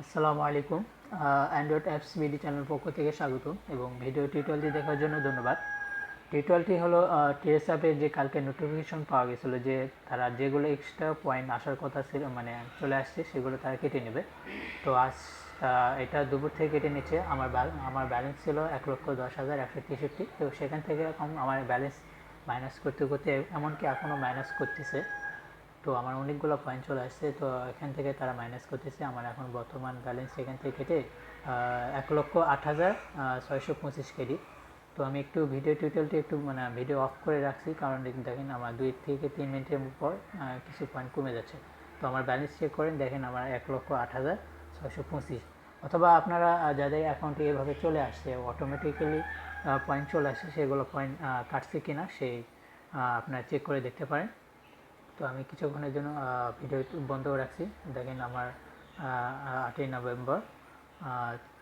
আসসালামু আলাইকুম। Android apps BD channel পক্ষ থেকে স্বাগত এবং ভিডিও টিউটোরিয়ালটি দেখার জন্য ধন্যবাদ। টিউটোরিয়ালটি হলো টিএস অ্যাপে যে কালকে নোটিফিকেশন পাওয়া গেছিল যে তারা যেগুলো এক্সট্রা পয়েন্ট আসার কথা ছিল মানে চলে আসছে, সেগুলো তারা কেটে নেবে। তো আজ এটা দুপুর থেকে কেটে নিচ্ছে। আমার আমার ব্যালেন্স ছিল এক লক্ষ দশ হাজার একশো তেষট্টি। তো সেখান থেকে এখন আমার ব্যালেন্স মাইনাস করতে করতে, এমনকি এখনও মাইনাস করতেছে। তো আমার অনেকগুলো পয়েন্ট চলে আসছে, তো এখান থেকে তারা মাইনাস করতেছে। আমার এখন বর্তমান ব্যালেন্স এখান থেকে কেটে এক লক্ষ আট হাজার ছয়শো পঁচিশ কেডি তো আমি একটু ভিডিও টিউটোরিয়ালটি একটু মানে ভিডিও অফ করে রাখছি, কারণ দেখেন আমার দুই থেকে তিন মিনিটের পর কিছু পয়েন্ট কমে যাচ্ছে। তো আমার ব্যালেন্স চেক করেন, দেখেন আমার এক লক্ষ আট হাজার, ছয়শো পঁচিশ। অথবা আপনারা যাদের অ্যাকাউন্টে এভাবে চলে আসছে অটোমেটিক্যালি পয়েন্ট চলে আসছে, সেগুলো পয়েন্ট কাটছে কিনা, সেই আপনারা চেক করে দেখতে পারেন। তো আমি কিছুক্ষণের জন্য ভিডিও বন্ধ রাখছি। দেখেন আমার আটই নভেম্বর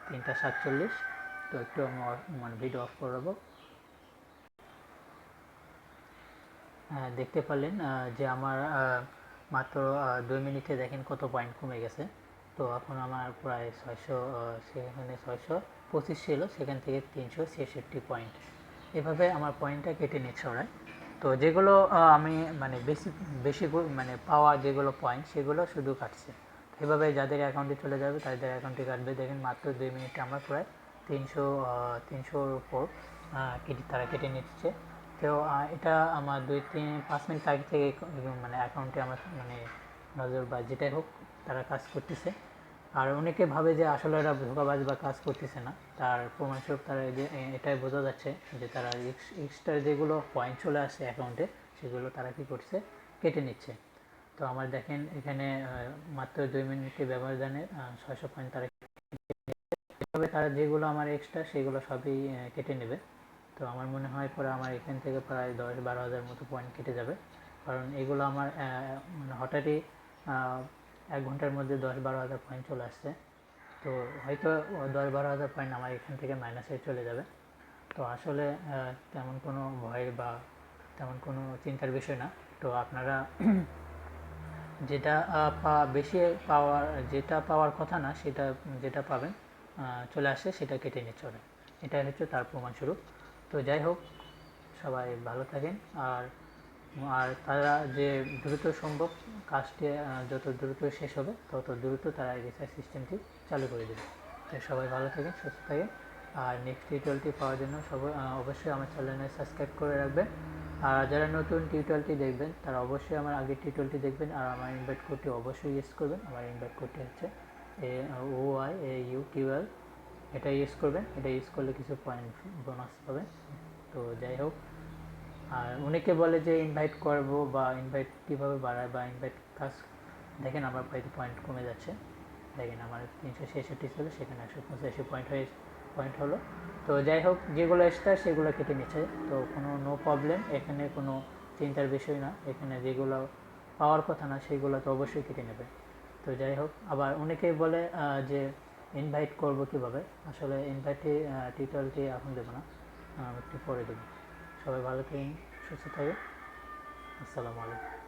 তিনটা সাতচল্লিশ। তো একটু আমি মানে ভিডিও অফ করে দেবো হ্যাঁ, দেখতে পারলেন যে আমার মাত্র দুই মিনিটে দেখেন কত পয়েন্ট কমে গেছে। তো এখন আমার প্রায় ছয়শো সেখানে ছয়শো পঁচিশ ছিল সেখান থেকে তিনশো ছেষট্টি পয়েন্ট এভাবে আমার পয়েন্টটা কেটে নিচ্ছে ওরা। তো যেগুলো আমি মানে বেশি বেশি মানে পাওয়া যেগুলো পয়েন্ট সেগুলো শুধু কাটছে। এভাবে যাদের অ্যাকাউন্টে চলে যাবে, তাদের অ্যাকাউন্টে কাটবে। দেখেন মাত্র দুই মিনিটে আমার প্রায় তিনশো তিনশোর উপর কেটে, তারা কেটে নিচ্ছে। তো এটা আমার দুই তিন, পাঁচ মিনিট আগে থেকে মানে অ্যাকাউন্টে আমার মানে নজর বা যেটাই হোক, তারা কাজ করতেছে। আর অনেকে ভাবে যে আসলে এরা ধোকাবাজ বা কাজ করতেছে না। তার প্রমাণস্বরূপ তারা এটাই বোঝা যাচ্ছে যে তারা এক্সট্রা যেগুলো পয়েন্ট চলে আসে অ্যাকাউন্টে সেগুলো তারা কি করছে? কেটে নিচ্ছে। তো আমার দেখেন এখানে মাত্র দুই মিনিটে ব্যবধানে ছয়শো পয়েন্ট তারা তবে তারা যেগুলো আমার এক্সট্রা সেগুলো সবই কেটে নেবে। তো আমার মনে হয় পরে আমার এখান থেকে প্রায় দশ বারো হাজার মতো পয়েন্ট কেটে যাবে। কারণ এগুলো আমার মানে হঠাৎই এক ঘণ্টার মধ্যে দশ বারো হাজার পয়েন্ট চলে আসছে। তো হয়তো দশ বারো হাজার পয়েন্ট আমার এখান থেকে মাইনাসে চলে যাবে। তো আসলে তেমন কোনো ভয়ের বা তেমন কোনো চিন্তার বিষয় না। তো আপনারা যেটা পা, বেশি পাওয়ার, যেটা পাওয়ার কথা না, সেটা, যেটা পাবেন চলে আসে, সেটা কেটে নিচ্ছে ওরা এটাই হচ্ছে তার প্রমাণস্বরূপ। তো যাই হোক, সবাই ভালো থাকেন। আর আর তারা যে দ্রুত সম্ভব কাজটি যত দ্রুত শেষ হবে, তত দ্রুত তারা রিসার্চ সিস্টেমটি চালু করে দেবে। তো সবাই ভালো থাকেন, সুস্থ থাকেন। আর নেক্সট টিউটোরিয়ালটি পাওয়ার জন্য সবাই অবশ্যই আমার চ্যানেলে সাবস্ক্রাইব করে রাখবেন। আর যারা নতুন টিউটোরিয়ালটি দেখবেন, তারা অবশ্যই আমার আগের টিউটোরিয়ালটি দেখবেন আর আমার ইনভাইট কোডটি অবশ্যই ইউজ করবেন। আমার ইনভাইট কোডটি হচ্ছে A O I A U Q L এটা ইউজ করবেন। এটা ইউজ করলে কিছু পয়েন্ট বোনাস পাবেন। তো যাই হোক আর অনেকে বলে যে ইনভাইট করব বা ইনভাইট কীভাবে বাড়ায় বা ইনভাইট কাজ, দেখেন আমার প্রায় পয়েন্ট কমে যাচ্ছে। দেখেন আমার তিনশো ছেষট্টি ছিল, সেখানে একশো পঁচাশি পয়েন্ট হয়ে পয়েন্ট হলো। তো যাই হোক, যেগুলো এক্সট্রা সেগুলো কেটে নিচ্ছে। তো কোনো নো প্রবলেম এখানে কোনো চিন্তার বিষয় না। এখানে যেগুলো পাওয়ার কথা না, সেগুলো তো অবশ্যই কেটে নেবে। তো যাই হোক, আবার অনেকেই বলে যে ইনভাইট করব কীভাবে? আসলে ইনভাইটে টিউটোরিয়ালটি এখন দেবো না একটু পরে দেবো। সবাই ভালো থাকেন সুস্থ থাকবেন আসসালামু আলাইকুম।